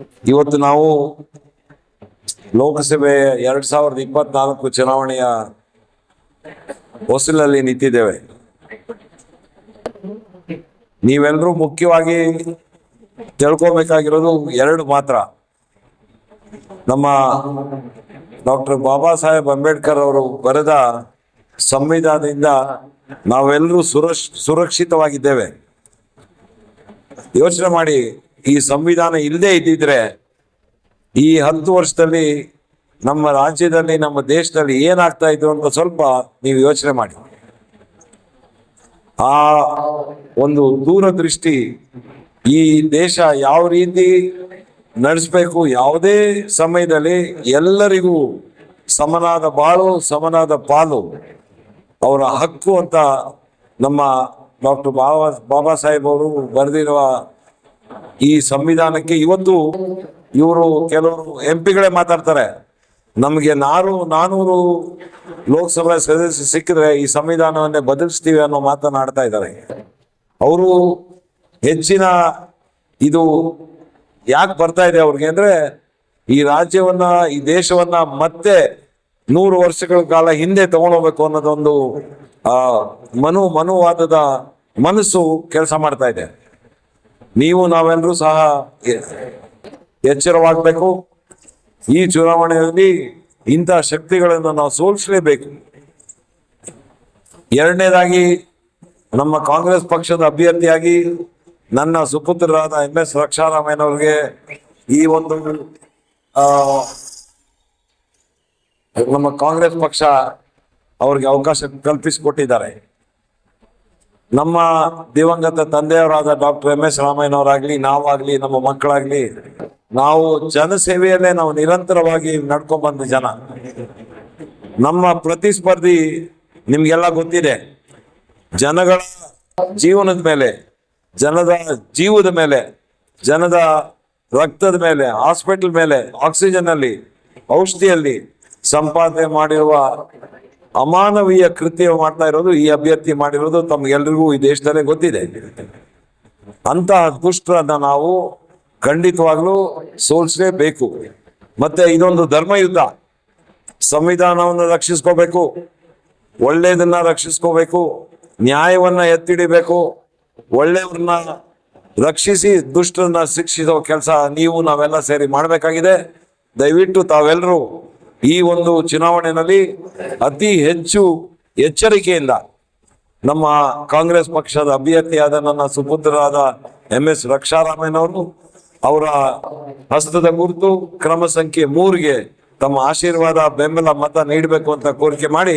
ಇವತ್ತು ನಾವು ಲೋಕಸಭೆ ಎರಡ್ ಸಾವಿರದ ಇಪ್ಪತ್ನಾಲ್ಕು ಚುನಾವಣೆಯ ಹೊಸಲಲ್ಲಿ ನಿಂತಿದ್ದೇವೆ. ನೀವೆಲ್ಲರೂ ಮುಖ್ಯವಾಗಿ ತಿಳ್ಕೊಬೇಕಾಗಿರೋದು ಎರಡು ಮಾತ್ರ. ನಮ್ಮ ಡಾಕ್ಟರ್ ಬಾಬಾ ಸಾಹೇಬ್ ಅಂಬೇಡ್ಕರ್ ಅವರು ಬರೆದ ಸಂವಿಧಾನದಿಂದ ನಾವೆಲ್ಲರೂ ಸುರಕ್ಷ, ಸುರಕ್ಷಿತವಾಗಿದ್ದೇವೆ. ಯೋಚನೆ ಮಾಡಿ. ಈ ಸಂವಿಧಾನ ಇಲ್ಲದೆ ಇದ್ದಿದ್ರೆ ಈ ಹತ್ತು ವರ್ಷದಲ್ಲಿ ನಮ್ಮ ರಾಜ್ಯದಲ್ಲಿ, ನಮ್ಮ ದೇಶದಲ್ಲಿ ಏನಾಗ್ತಾ ಇತ್ತು ಅಂತ ಸ್ವಲ್ಪ ನೀವು ಯೋಚನೆ ಮಾಡಿ. ಆ ಒಂದು ದೂರದೃಷ್ಟಿ ಈ ದೇಶ ಯಾವ ರೀತಿ ನಡೆಸಬೇಕು, ಯಾವುದೇ ಸಮಯದಲ್ಲಿ ಎಲ್ಲರಿಗೂ ಸಮನಾದ ಬಾಳು, ಸಮನಾದ ಪಾಲು, ಅವರ ಹಕ್ಕು ಅಂತ ನಮ್ಮ ಡಾಕ್ಟರ್ ಬಾಬಾ ಬಾಬಾ ಸಾಹೇಬ್ ಅವರು ಬರೆದಿರುವ ಈ ಸಂವಿಧಾನಕ್ಕೆ ಇವತ್ತು ಇವರು ಕೆಲವರು ಎಂ ಪಿಗಳೇ ಮಾತಾಡ್ತಾರೆ. ನಮಗೆ ನಾರು ನಾನೂರು ಲೋಕಸಭೆ ಸದಸ್ಯ ಸಿಕ್ಕಿದ್ರೆ ಈ ಸಂವಿಧಾನವನ್ನೇ ಬದಲಿಸ್ತೀವಿ ಅನ್ನೋ ಮಾತನಾಡ್ತಾ ಇದ್ದಾರೆ. ಅವರು ಹೆಚ್ಚಿನ ಇದು ಯಾಕೆ ಬರ್ತಾ ಇದೆ ಅವ್ರಿಗೆ ಅಂದ್ರೆ ಈ ರಾಜ್ಯವನ್ನ, ಈ ದೇಶವನ್ನ ಮತ್ತೆ ನೂರು ವರ್ಷಗಳ ಕಾಲ ಹಿಂದೆ ತಗೊಂಡೋಗ್ಬೇಕು ಅನ್ನೋದೊಂದು, ಆ, ಮನು ಮನುವಾದದ ಮನಸ್ಸು ಕೆಲಸ ಮಾಡ್ತಾ ಇದೆ. ನೀವು ನಾವೆಲ್ಲರೂ ಸಹ ಎಚ್ಚರವಾಗಬೇಕು. ಈ ಚುನಾವಣೆಯಲ್ಲಿ ಇಂತಹ ಶಕ್ತಿಗಳನ್ನು ನಾವು ಸೋಲಿಸಲೇಬೇಕು. ಎರಡನೇದಾಗಿ ನಮ್ಮ ಕಾಂಗ್ರೆಸ್ ಪಕ್ಷದ ಅಭ್ಯರ್ಥಿಯಾಗಿ ನನ್ನ ಸುಪುತ್ರರಾದ ಎಂ ಎಸ್ ರಕ್ಷಾರಾಮಯ್ಯನವ್ರಿಗೆ ಈ ಒಂದು ನಮ್ಮ ಕಾಂಗ್ರೆಸ್ ಪಕ್ಷ ಅವ್ರಿಗೆ ಅವಕಾಶ ಕಲ್ಪಿಸಿಕೊಟ್ಟಿದ್ದಾರೆ. ನಮ್ಮ ದಿವಂಗತ ತಂದೆಯವರಾದ ಡಾಕ್ಟರ್ ಎಂ ಎಸ್ ರಾಮಯ್ಯನವರಾಗ್ಲಿ, ನಾವಾಗ್ಲಿ, ನಮ್ಮ ಮಕ್ಕಳಾಗ್ಲಿ, ನಾವು ಜನಸೇವೆಯಲ್ಲೇ ನಾವು ನಿರಂತರವಾಗಿ ನಡ್ಕೊಂಡ್ ಬಂದ ಜನ. ನಮ್ಮ ಪ್ರತಿಸ್ಪರ್ಧಿ ನಿಮ್ಗೆಲ್ಲ ಗೊತ್ತಿದೆ. ಜನಗಳ ಜೀವನದ ಮೇಲೆ, ಜನದ ಜೀವದ ಮೇಲೆ, ಜನದ ರಕ್ತದ ಮೇಲೆ, ಹಾಸ್ಪಿಟಲ್ ಮೇಲೆ ಆಕ್ಸಿಜನ್ ಅಲ್ಲಿ ಔಷಧಿಯಲ್ಲಿ ಸಂಪಾದನೆ ಮಾಡಿರುವ ಅಮಾನವೀಯ ಕೃತ್ಯ ಮಾಡ್ತಾ ಇರೋದು, ಈ ಅಭ್ಯರ್ಥಿ ಮಾಡಿರೋದು ತಮ್ಗೆಲ್ರಿಗೂ ಈ ದೇಶದಲ್ಲೇ ಗೊತ್ತಿದೆ. ಅಂತಹ ದುಷ್ಟರನ್ನ ನಾವು ಖಂಡಿತವಾಗ್ಲೂ ಸೋಲಿಸಲೇಬೇಕು. ಮತ್ತೆ ಇದೊಂದು ಧರ್ಮಯುದ್ಧ. ಸಂವಿಧಾನವನ್ನು ರಕ್ಷಿಸ್ಕೋಬೇಕು, ಒಳ್ಳೆಯದನ್ನ ರಕ್ಷಿಸ್ಕೋಬೇಕು, ನ್ಯಾಯವನ್ನ ಎತ್ತಿಡಿಬೇಕು, ಒಳ್ಳೆಯವ್ರನ್ನ ರಕ್ಷಿಸಿ ದುಷ್ಟರನ್ನ ಶಿಕ್ಷಿಸೋ ಕೆಲಸ ನೀವು ನಾವೆಲ್ಲ ಸೇರಿ ಮಾಡಬೇಕಾಗಿದೆ. ದಯವಿಟ್ಟು ತಾವೆಲ್ಲರೂ ಈ ಒಂದು ಚುನಾವಣೆಯಲ್ಲಿ ಅತಿ ಹೆಚ್ಚು ಎಚ್ಚರಿಕೆಯಿಂದ ನಮ್ಮ ಕಾಂಗ್ರೆಸ್ ಪಕ್ಷದ ಅಭ್ಯರ್ಥಿಯಾದ ನನ್ನ ಸುಪುತ್ರರಾದ ಎಂ ಎಸ್ ರಕ್ಷಾರಾಮಯ್ಯನವರು ಅವರ ಹಸ್ತದ ಗುರುತು ಕ್ರಮ ಸಂಖ್ಯೆ ಮೂರಿಗೆ ತಮ್ಮ ಆಶೀರ್ವಾದ ಬೆಂಬಲ ಮತ ನೀಡಬೇಕು ಅಂತ ಕೋರಿಕೆ ಮಾಡಿ